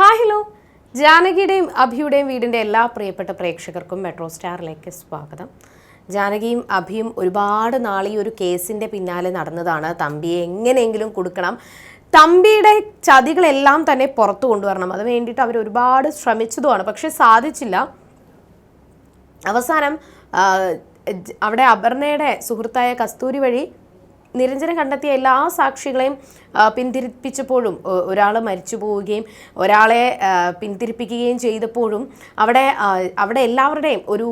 Hi hello. ജാനകിയുടെയും അഭിയുടെയും വീടിന്റെ എല്ലാ പ്രിയപ്പെട്ട പ്രേക്ഷകർക്കും മെട്രോ സ്റ്റാറിലേക്ക് സ്വാഗതം. ജാനകിയും അഭിയും ഒരുപാട് നാൾ ഈ ഒരു കേസിന്റെ പിന്നാലെ നടന്നതാണ്. തമ്പിയെ എങ്ങനെയെങ്കിലും കൊടുക്കണം. തമ്പിയുടെ ചതികളെല്ലാം തന്നെ പുറത്തു കൊണ്ടുവരണം. അത് വേണ്ടിയിട്ട് അവർ ഒരുപാട് ശ്രമിച്ചതുമാണ്. പക്ഷെ സാധിച്ചില്ല. അവസാനം അവിടെ അപർണയുടെ സുഹൃത്തായ കസ്തൂരി വഴി നിരഞ്ജനം കണ്ടെത്തിയ എല്ലാ സാക്ഷികളെയും പിന്തിരിപ്പിച്ചപ്പോഴും ഒരാൾ മരിച്ചു പോവുകയും ഒരാളെ പിന്തിരിപ്പിക്കുകയും ചെയ്തപ്പോഴും അവിടെ അവിടെ എല്ലാവരുടെയും ഒരു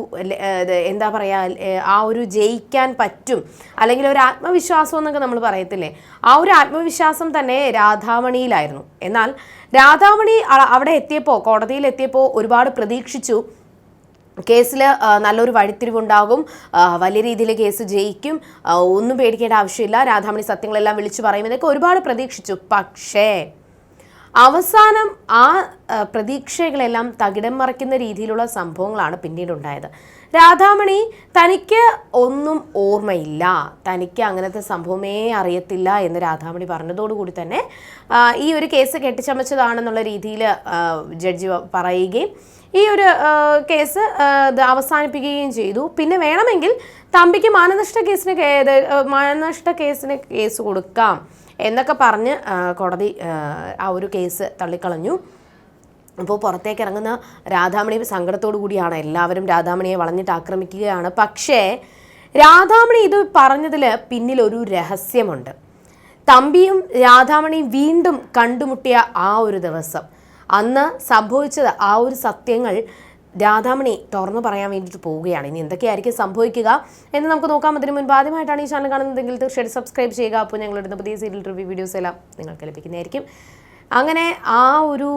എന്താ പറയുക ആ ഒരു ജയിക്കാൻ പറ്റും അല്ലെങ്കിൽ ഒരു ആത്മവിശ്വാസം എന്നൊക്കെ നമ്മൾ പറയത്തില്ലേ ആ ഒരു ആത്മവിശ്വാസം തന്നെ രാധാമണിയിലായിരുന്നു. എന്നാൽ രാധാമണി അവിടെ എത്തിയപ്പോൾ കോടതിയിൽ എത്തിയപ്പോൾ ഒരുപാട് പ്രതീക്ഷിച്ചു കേസിൽ നല്ലൊരു വഴിത്തിരിവുണ്ടാകും. വലിയ രീതിയിൽ കേസ് ജയിക്കും. ഒന്നും പേടിക്കേണ്ട ആവശ്യമില്ല. രാധാമണി സത്യങ്ങളെല്ലാം വിളിച്ചു പറയുമെന്നൊക്കെ ഒരുപാട് പ്രതീക്ഷിച്ചു. പക്ഷേ അവസാനം ആ പ്രതീക്ഷകളെല്ലാം തകിടം മറിക്കുന്ന രീതിയിലുള്ള സംഭവങ്ങളാണ് പിന്നീട് ഉണ്ടായത്. രാധാമണി തനിക്ക് ഒന്നും ഓർമ്മയില്ല. തനിക്ക് അങ്ങനത്തെ സംഭവമേ അറിയത്തില്ല എന്ന് രാധാമണി പറഞ്ഞതോടുകൂടി തന്നെ ഈ ഒരു കേസ് കെട്ടിച്ചമച്ചതാണെന്നുള്ള രീതിയിൽ ജഡ്ജി പറയുകയും ഈ ഒരു കേസ് അവസാനിപ്പിക്കുകയും ചെയ്തു. പിന്നെ വേണമെങ്കിൽ തമ്പിക്ക് മാനനഷ്ട കേസിന് മാനനഷ്ട കേസിന് കേസ് കൊടുക്കാം എന്നൊക്കെ പറഞ്ഞ് കോടതി ആ, ആ ഒരു കേസ് തള്ളിക്കളഞ്ഞു. അപ്പോൾ പുറത്തേക്ക് ഇറങ്ങുന്ന രാധാമണി സങ്കടത്തോടു കൂടിയാണ്. എല്ലാവരും രാധാമണിയെ വളഞ്ഞിട്ട് ആക്രമിക്കുകയാണ്. പക്ഷേ രാധാമണി ഇത് പറഞ്ഞതിൽ പിന്നിൽ ഒരു രഹസ്യമുണ്ട്. തമ്പിയും രാധാമണിയും വീണ്ടും കണ്ടുമുട്ടിയ ആ ഒരു ദിവസം അന്ന് സംഭവിച്ചത് ആ ഒരു സത്യങ്ങൾ രാധാമണി തുറന്നു പറയാൻ വേണ്ടിയിട്ട് പോവുകയാണ്. ഇനി എന്തൊക്കെയായിരിക്കും സംഭവിക്കുക എന്ന് നമുക്ക് നോക്കാം. അതിന് മുൻപ് ആദ്യമായിട്ടാണ് ഈ ചാനൽ കാണുന്നതെങ്കിൽ തീർച്ചയായിട്ടും സബ്സ്ക്രൈബ് ചെയ്യുക. അപ്പോൾ ഞങ്ങളിടുന്ന പുതിയ സീരിയൽ റിവ്യൂ വീഡിയോസ് എല്ലാം നിങ്ങൾക്ക് ലഭിക്കുന്നതായിരിക്കും. അങ്ങനെ ആ ഒരു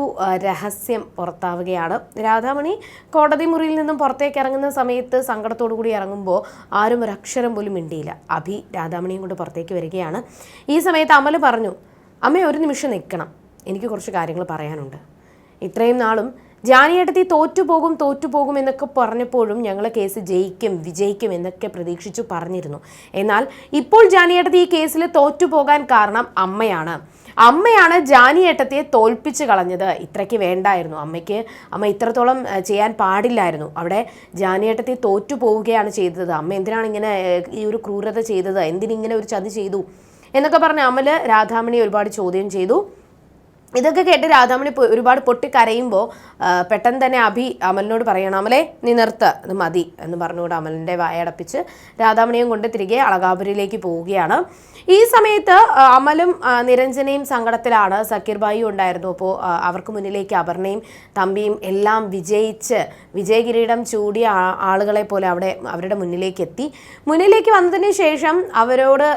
രഹസ്യം പുറത്താവുകയാണ്. രാധാമണി കോടതി മുറിയിൽ നിന്നും പുറത്തേക്ക് ഇറങ്ങുന്ന സമയത്ത് സങ്കടത്തോടു കൂടി ഇറങ്ങുമ്പോൾ ആരും ഒരക്ഷരം പോലും മിണ്ടിയില്ല. അഭി രാധാമണിയും കൊണ്ട് പുറത്തേക്ക് വരികയാണ്. ഈ സമയത്ത് അമൽ പറഞ്ഞു അമ്മ ഒരു നിമിഷം നിൽക്കണം. എനിക്ക് കുറച്ച് കാര്യങ്ങൾ പറയാനുണ്ട്. ഇത്രയും നാളും ജാനിയേട്ടത്തി തോറ്റുപോകും തോറ്റുപോകും എന്നൊക്കെ പറഞ്ഞപ്പോഴും ഞങ്ങൾ കേസ് ജയിക്കും വിജയിക്കും എന്നൊക്കെ പ്രതീക്ഷിച്ചു പറഞ്ഞിരുന്നു. എന്നാൽ ഇപ്പോൾ ജാനിയേട്ടത്തി ഈ കേസിൽ തോറ്റുപോകാൻ കാരണം അമ്മയാണ്. അമ്മയാണ് ജാനിയേട്ടത്തെ തോൽപ്പിച്ച് കളഞ്ഞത്. ഇത്രയ്ക്ക് വേണ്ടായിരുന്നു. അമ്മയ്ക്ക് അമ്മ ഇത്രത്തോളം ചെയ്യാൻ പാടില്ലായിരുന്നു. അവിടെ ജാനിയേട്ടത്തെ തോറ്റു പോവുകയാണ് ചെയ്തത്. അമ്മ എന്തിനാണ് ഇങ്ങനെ ഈ ഒരു ക്രൂരത ചെയ്തത്? എന്തിനിങ്ങനെ ഒരു ചതി ചെയ്തു? എന്നൊക്കെ പറഞ്ഞ് അമൽ രാധാമണി ഒരുപാട് ചോദ്യം ചെയ്തു. ഇതൊക്കെ കേട്ട് രാധാമണി ഒരുപാട് പൊട്ടി കരയുമ്പോൾ പെട്ടെന്ന് തന്നെ അഭി അമലിനോട് പറയണം അമലെ നീ നിർത്ത് അത് മതി എന്ന് പറഞ്ഞുകൊണ്ട് അമലിന്റെ വായടപ്പിച്ച് രാധാമണിയും കൊണ്ട് തിരികെ അളകാപുരിയിലേക്ക് പോവുകയാണ്. ഈ സമയത്ത് അമലും നിരഞ്ജനയും സങ്കടത്തിലാണ്. സക്കീർ ഉണ്ടായിരുന്നു. അപ്പോൾ അവർക്ക് മുന്നിലേക്ക് അപർണയും തമ്പിയും എല്ലാം വിജയിച്ച് വിജയകിരീടം ചൂടിയ ആളുകളെ പോലെ അവിടെ അവരുടെ മുന്നിലേക്ക് എത്തി മുന്നിലേക്ക് വന്നതിന് ശേഷം അവരോട്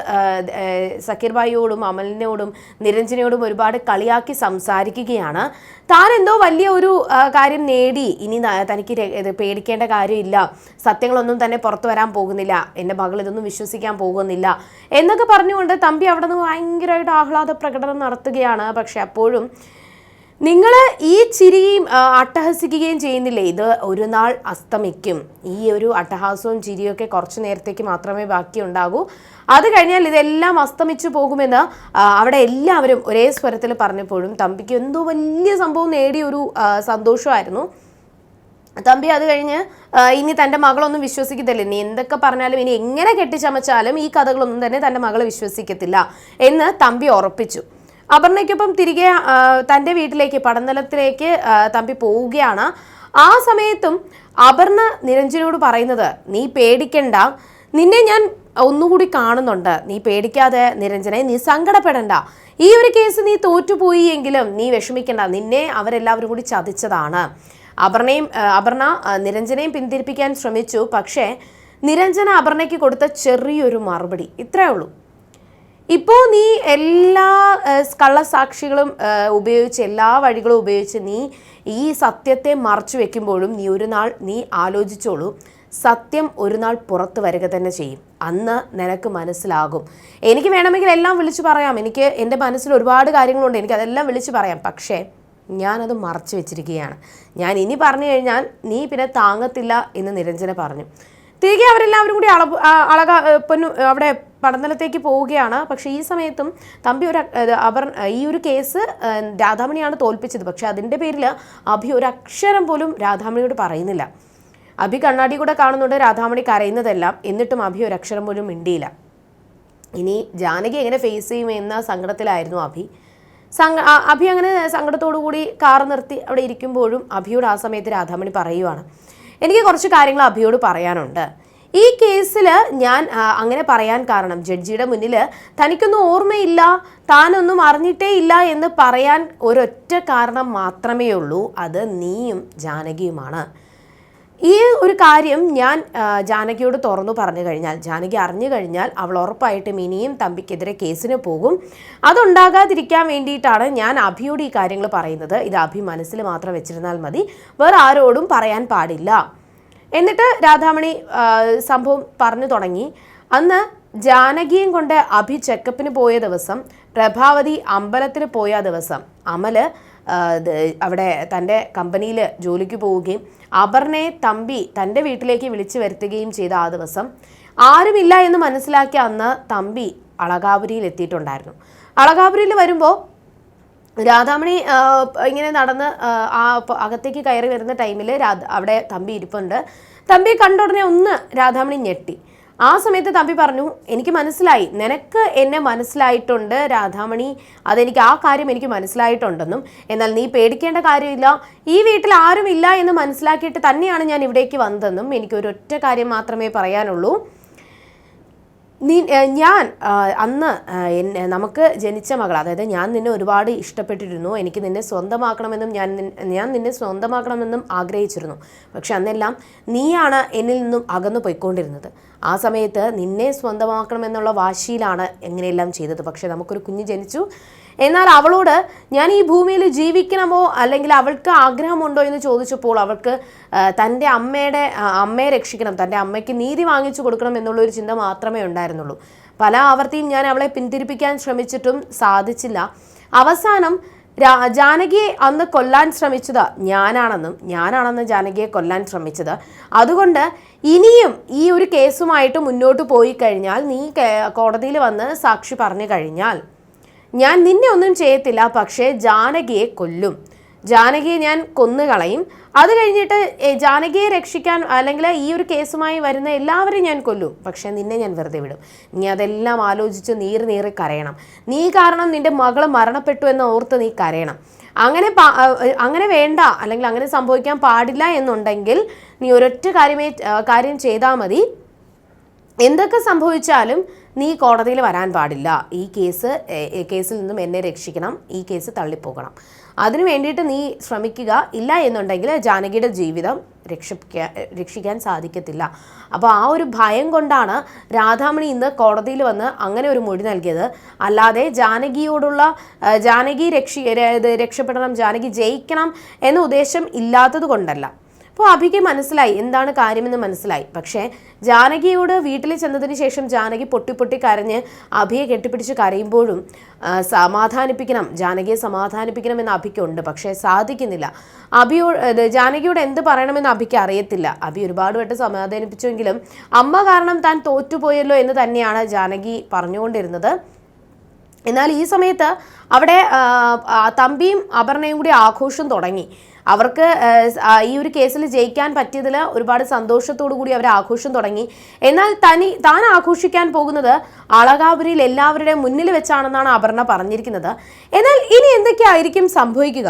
സക്കീർ ബായിയോടും അമലിനോടും നിരഞ്ജനയോടും ഒരുപാട് കളിയാക്കി സംസാരിക്കുകയാണ്. താൻ എന്തോ വലിയ ഒരു കാര്യം നേടി. ഇനി തനിക്ക് പേടിക്കേണ്ട കാര്യമില്ല. സത്യങ്ങളൊന്നും തന്നെ പുറത്തു വരാൻ പോകുന്നില്ല. എന്റെ മകൾ ഇതൊന്നും വിശ്വസിക്കാൻ പോകുന്നില്ല. എന്നൊക്കെ പറഞ്ഞുകൊണ്ട് തമ്പി അവിടെ നിന്ന് ഭയങ്കരമായിട്ട് ആഹ്ലാദ പ്രകടനം നടത്തുകയാണ്. പക്ഷെ അപ്പോഴും നിങ്ങൾ ഈ ചിരിയും അട്ടഹസിക്കുകയും ചെയ്യുന്നില്ലേ? ഇത് ഒരു നാൾ അസ്തമിക്കും. ഈ ഒരു അട്ടഹാസവും ചിരിയൊക്കെ കുറച്ച് നേരത്തേക്ക് മാത്രമേ ബാക്കിയുണ്ടാകൂ അത് കഴിഞ്ഞാൽ ഇതെല്ലാം അസ്തമിച്ചു പോകുമെന്ന് അവിടെ എല്ലാവരും ഒരേ സ്വരത്തിൽ പറഞ്ഞപ്പോഴും തമ്പിക്ക് എന്തോ വലിയ സംഭവം നേടിയ ഒരു സന്തോഷമായിരുന്നു. തമ്പി അത് കഴിഞ്ഞ് ഇനി തന്റെ മകളൊന്നും വിശ്വസിക്കത്തില്ല. ഇനി എന്തൊക്കെ പറഞ്ഞാലും ഇനി എങ്ങനെ കെട്ടിച്ചമച്ചാലും ഈ കഥകളൊന്നും തന്നെ തന്റെ മകൾ വിശ്വസിക്കത്തില്ല എന്ന് തമ്പി ഉറപ്പിച്ചു. അപർണയ്ക്കൊപ്പം തിരികെ തന്റെ വീട്ടിലേക്ക് പടനിലത്തിലേക്ക് തമ്പി പോവുകയാണ്. ആ സമയത്തും അപർണ നിരഞ്ജനോട് പറയുന്നത് നീ പേടിക്കണ്ട. നിന്നെ ഞാൻ ഒന്നുകൂടി കാണുന്നുണ്ട്. നീ പേടിക്കാതെ നിരഞ്ജനെ നീ സങ്കടപ്പെടണ്ട. ഈ ഒരു കേസ് നീ തോറ്റുപോയി എങ്കിലും നീ വിഷമിക്കണ്ട. നിന്നെ അവരെല്ലാവരും കൂടി ചതിച്ചതാണ്. അപർണയും അപർണ നിരഞ്ജനയും പിന്തിരിപ്പിക്കാൻ ശ്രമിച്ചു. പക്ഷേ നിരഞ്ജന അപർണയ്ക്ക് കൊടുത്ത ചെറിയൊരു മറുപടി. ഇത്രയേ ഉള്ളൂ. ഇപ്പോൾ നീ എല്ലാ കള്ളസാക്ഷികളും ഉപയോഗിച്ച് എല്ലാ വഴികളും ഉപയോഗിച്ച് നീ ഈ സത്യത്തെ മറച്ചു വെക്കുമ്പോഴും നീ ഒരു നാൾ നീ ആലോചിച്ചോളൂ. സത്യം ഒരു നാൾ പുറത്ത് വരിക തന്നെ ചെയ്യും. അന്ന് നിനക്ക് മനസ്സിലാകും. എനിക്ക് വേണമെങ്കിൽ എല്ലാം വിളിച്ചു പറയാം. എനിക്ക് എന്റെ മനസ്സിൽ ഒരുപാട് കാര്യങ്ങളുണ്ട്. എനിക്ക് അതെല്ലാം വിളിച്ചു പറയാം. പക്ഷേ ഞാനത് മറച്ചു വെച്ചിരിക്കുകയാണ്. ഞാൻ ഇനി പറഞ്ഞു കഴിഞ്ഞാൽ നീ പിന്നെ താങ്ങത്തില്ല എന്ന് നിരഞ്ജന പറഞ്ഞു. തിരികെ അവരെല്ലാവരും കൂടി അള അളക പൊന്നു അവിടെ പഠനത്തിലേക്ക് പോവുകയാണ്. പക്ഷേ ഈ സമയത്തും തമ്പി ഒരു അവർ ഈ ഒരു കേസ് രാധാമണിയാണ് തോൽപ്പിച്ചത്. പക്ഷേ അതിന്റെ പേരിൽ അഭി ഒരു അക്ഷരം പോലും രാധാമണിയോട് പറയുന്നില്ല. അഭി കണ്ണാടി കൂടെ കാണുന്നുണ്ട് രാധാമണി കരയുന്നതെല്ലാം. എന്നിട്ടും അഭി ഒരു അക്ഷരം പോലും മിണ്ടിയില്ല. ഇനി ജാനകി എങ്ങനെ ഫേസ് ചെയ്യും എന്ന സങ്കടത്തിലായിരുന്നു അഭി. സങ്ക അഭി അങ്ങനെ സങ്കടത്തോടു കൂടി കാർ നിർത്തി അവിടെ ഇരിക്കുമ്പോഴും അഭിയോട് ആ സമയത്ത് രാധാമണി പറയുവാണ്. എനിക്ക് കുറച്ച് കാര്യങ്ങൾ അഭിയോട് പറയാനുണ്ട്. ഈ കേസിൽ ഞാൻ അങ്ങനെ പറയാൻ കാരണം ജഡ്ജിയുടെ മുന്നിൽ തനിക്കൊന്നും ഓർമ്മയില്ല താനൊന്നും അറിഞ്ഞിട്ടേ ഇല്ല എന്ന് പറയാൻ ഒരൊറ്റ കാരണം മാത്രമേ ഉള്ളൂ. അത് നീയും ജാനകിയുമാണ്. ഈ ഒരു കാര്യം ഞാൻ ജാനകിയോട് തുറന്നു പറഞ്ഞു കഴിഞ്ഞാൽ ജാനകി അറിഞ്ഞു കഴിഞ്ഞാൽ അവൾ ഉറപ്പായിട്ടും ഇനിയും തമ്പിക്കെതിരെ കേസിന് പോകും. അതുണ്ടാകാതിരിക്കാൻ വേണ്ടിയിട്ടാണ് ഞാൻ അഭിയോട് ഈ കാര്യങ്ങൾ പറയുന്നത്. ഇത് അഭി മനസ്സിൽ മാത്രം വെച്ചിരുന്നാൽ മതി. വേറെ ആരോടും പറയാൻ പാടില്ല. എന്നിട്ട് രാധാമണി സംഭവം പറഞ്ഞു തുടങ്ങി. അന്ന് ജാനകിയും കൊണ്ട് അഭി ചെക്കപ്പിന് പോയ ദിവസം പ്രഭാവതി അമ്പലത്തിന് പോയ ദിവസം അമൽ അവിടെ തന്റെ കമ്പനിയിൽ ജോലിക്ക് പോവുകയും അപർണയെ തമ്പി തന്റെ വീട്ടിലേക്ക് വിളിച്ചു വരുത്തുകയും ചെയ്ത ആ ദിവസം ആരുമില്ല എന്ന് മനസ്സിലാക്കി അന്ന് തമ്പി അളകാപുരിയിൽ എത്തിയിട്ടുണ്ടായിരുന്നു. അളകാപുരിയിൽ വരുമ്പോൾ രാധാമണി ഇങ്ങനെ നടന്ന് ആ, അകത്തേക്ക് കയറി വരുന്ന ടൈമിൽ അവിടെ തമ്പി ഇരിപ്പുണ്ട്. തമ്പി കണ്ട ഉടനെ ഒന്ന് രാധാമണി ഞെട്ടി. ആ സമയത്ത് തമ്പി പറഞ്ഞു എനിക്ക് മനസ്സിലായി. നിനക്ക് എന്നെ മനസ്സിലായിട്ടുണ്ട് രാധാമണി. അതെനിക്ക് ആ കാര്യം എനിക്ക് മനസ്സിലായിട്ടുണ്ടെന്നും. എന്നാൽ നീ പേടിക്കേണ്ട കാര്യമില്ല. ഈ വീട്ടിൽ ആരുമില്ല എന്ന് മനസ്സിലാക്കിയിട്ട് തന്നെയാണ് ഞാൻ ഇവിടേക്ക് വന്നതെന്നും എനിക്ക് ഒരൊറ്റ കാര്യം മാത്രമേ പറയാനുള്ളൂ. നീ ഞാൻ അന്ന് നമുക്ക് ജനിച്ച മകൾ അതായത് ഞാൻ നിന്നെ ഒരുപാട് ഇഷ്ടപ്പെട്ടിരുന്നു എനിക്ക് നിന്നെ സ്വന്തമാക്കണമെന്നും ഞാൻ ഞാൻ നിന്നെ സ്വന്തമാക്കണമെന്നും ആഗ്രഹിച്ചിരുന്നു. പക്ഷെ അന്നെല്ലാം നീയാണ് എന്നിൽ നിന്നും അകന്നു പോയിക്കൊണ്ടിരുന്നത്. ആ സമയത്ത് നിന്നെ സ്വന്തമാക്കണമെന്നുള്ള വാശിയിലാണ് എങ്ങനെയെല്ലാം ചെയ്തത്. പക്ഷേ നമുക്കൊരു കുഞ്ഞ് ജനിച്ചു എന്നാൽ അവളോട് ഞാൻ ഈ ഭൂമിയിൽ ജീവിക്കണമോ? അല്ലെങ്കിൽ അവൾക്ക് ആഗ്രഹമുണ്ടോ? എന്ന് ചോദിച്ചപ്പോൾ അവൾക്ക് തന്റെ അമ്മയുടെ അമ്മയെ രക്ഷിക്കണം. തന്റെ അമ്മയ്ക്ക് നീതി വാങ്ങിച്ചു കൊടുക്കണം എന്നുള്ളൊരു ചിന്ത മാത്രമേ ഉണ്ടായിരുന്നുള്ളൂ. പല ആവർത്തിയും ഞാൻ അവളെ പിന്തിരിപ്പിക്കാൻ ശ്രമിച്ചിട്ടും സാധിച്ചില്ല. അവസാനം ജാനകിയെ അന്ന് കൊല്ലാൻ ശ്രമിച്ചത് ഞാനാണെന്നും ഞാനാണെന്ന് ജാനകിയെ കൊല്ലാൻ ശ്രമിച്ചത്. അതുകൊണ്ട് ഇനിയും ഈ ഒരു കേസുമായിട്ട് മുന്നോട്ട് പോയി കഴിഞ്ഞാൽ നീ കോടതിയിൽ വന്ന് സാക്ഷി പറഞ്ഞു കഴിഞ്ഞാൽ ഞാൻ നിന്നെ ഒന്നും ചെയ്യത്തില്ല പക്ഷേ ജാനകിയെ കൊല്ലും. ജാനകിയെ ഞാൻ കൊന്നുകളയും. അത് കഴിഞ്ഞിട്ട് ജാനകിയെ രക്ഷിക്കാൻ അല്ലെങ്കിൽ ഈ ഒരു കേസുമായി വരുന്ന എല്ലാവരെയും ഞാൻ കൊല്ലും. പക്ഷേ നിന്നെ ഞാൻ വെറുതെ വിടും. നീ അതെല്ലാം ആലോചിച്ച് നീറി നീറി കരയണം. നീ കാരണം നിന്റെ മകൾ മരണപ്പെട്ടു എന്ന് ഓർത്ത് നീ കരയണം. അങ്ങനെ അങ്ങനെ വേണ്ട അല്ലെങ്കിൽ അങ്ങനെ സംഭവിക്കാൻ പാടില്ല എന്നുണ്ടെങ്കിൽ നീ ഒരൊറ്റ കാര്യമേ കാര്യം ചെയ്താൽ മതി. എന്തൊക്കെ സംഭവിച്ചാലും നീ കോടതിയിൽ വരാൻ പാടില്ല. ഈ കേസ് കേസിൽ നിന്നും എന്നെ രക്ഷിക്കണം. ഈ കേസ് തള്ളിപ്പോകണം. അതിനു വേണ്ടിയിട്ട് നീ ശ്രമിക്കുക. ഇല്ല എന്നുണ്ടെങ്കിൽ ജാനകിയുടെ ജീവിതം രക്ഷിക്കാൻ രക്ഷിക്കാൻ സാധിക്കത്തില്ല. അപ്പോൾ ആ ഒരു ഭയം കൊണ്ടാണ് രാധാമണി ഇന്ന് കോടതിയിൽ വന്ന് അങ്ങനെ ഒരു മൊഴി നൽകിയത്. അല്ലാതെ ജാനകിയോടുള്ള ജാനകി രക്ഷി രക്ഷപ്പെടണം ജാനകി ജയിക്കണം എന്ന ഉദ്ദേശം ഇല്ലാത്തത് കൊണ്ടല്ല. അപ്പോൾ അഭിക്ക് മനസ്സിലായി എന്താണ് കാര്യമെന്ന് മനസ്സിലായി. പക്ഷേ ജാനകിയോട് വീട്ടിൽ ചെന്നതിന് ശേഷം ജാനകി പൊട്ടി പൊട്ടി കരഞ്ഞ് അഭിയെ കെട്ടിപ്പിടിച്ച് കരയുമ്പോഴും സമാധാനിപ്പിക്കണം ജാനകിയെ സമാധാനിപ്പിക്കണം എന്ന് അഭിക്കുണ്ട്. പക്ഷേ സാധിക്കുന്നില്ല. അഭിയോ ജാനകിയോട് എന്ത് പറയണമെന്ന് അഭിക്ക് അറിയത്തില്ല. അഭി ഒരുപാട് വട്ടം സമാധാനിപ്പിച്ചുവെങ്കിലും അമ്മ കാരണം താൻ തോറ്റുപോയല്ലോ എന്ന് തന്നെയാണ് ജാനകി പറഞ്ഞുകൊണ്ടിരുന്നത്. എന്നാൽ ഈ സമയത്ത് അവിടെ തമ്പിയും അപർണയും കൂടി ആഘോഷം തുടങ്ങി. അവർക്ക് ഈ ഒരു കേസിൽ ജയിക്കാൻ പറ്റിയതിൽ ഒരുപാട് സന്തോഷത്തോടു കൂടി അവർ ആഘോഷം തുടങ്ങി. എന്നാൽ തനി താൻ ആഘോഷിക്കാൻ പോകുന്നത് അളകാപുരിയിൽ എല്ലാവരുടെയും മുന്നിൽ വെച്ചാണെന്നാണ് അപർണ പറഞ്ഞിരിക്കുന്നത്. എന്നാൽ ഇനി എന്തൊക്കെയായിരിക്കും സംഭവിക്കുക?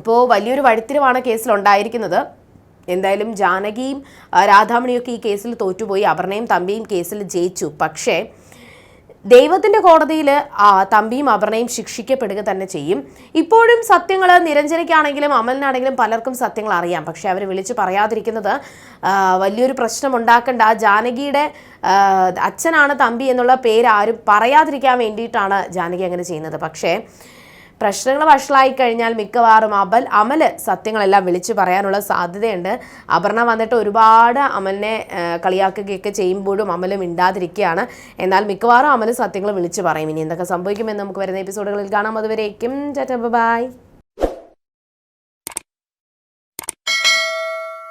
ഇപ്പോൾ വലിയൊരു വഴിത്തിരിവാണ് കേസിൽ ഉണ്ടായിരിക്കുന്നത്. എന്തായാലും ജാനകിയും രാധാമണിയൊക്കെ ഈ കേസിൽ തോറ്റുപോയി. അപർണയും തമ്പിയും കേസിൽ ജയിച്ചു. പക്ഷേ ദൈവത്തിന്റെ കോടതിയിൽ തമ്പിയും അപർണയും ശിക്ഷിക്കപ്പെടുക തന്നെ ചെയ്യും. ഇപ്പോഴും സത്യങ്ങൾ നിരഞ്ജനയ്ക്കാണെങ്കിലും അമലിനാണെങ്കിലും പലർക്കും സത്യങ്ങൾ അറിയാം. പക്ഷെ അവർ വിളിച്ച് പറയാതിരിക്കുന്നത് വലിയൊരു പ്രശ്നം ഉണ്ടാക്കേണ്ട ജാനകിയുടെ അച്ഛനാണ് തമ്പി എന്നുള്ള പേര് ആരും പറയാതിരിക്കാൻ വേണ്ടിയിട്ടാണ് ജാനകി അങ്ങനെ ചെയ്യുന്നത്. പക്ഷേ പ്രശ്നങ്ങൾ വഷളായി കഴിഞ്ഞാൽ മിക്കവാറും അമൽ അമൽ സത്യങ്ങളെല്ലാം വിളിച്ചു പറയാനുള്ള സാധ്യതയുണ്ട്. അപർണ വന്നിട്ട് ഒരുപാട് അമലിനെ കളിയാക്കുകയൊക്കെ ചെയ്യുമ്പോഴും അമൽ മിണ്ടാതിരിക്കുകയാണ്. എന്നാൽ മിക്കവാറും അമൽ സത്യങ്ങൾ വിളിച്ചു പറയും. ഇനി എന്തൊക്കെ സംഭവിക്കുമെന്ന് നമുക്ക് വരുന്ന എപ്പിസോഡുകളിൽ കാണാം. അതുവരേക്കും ബൈ.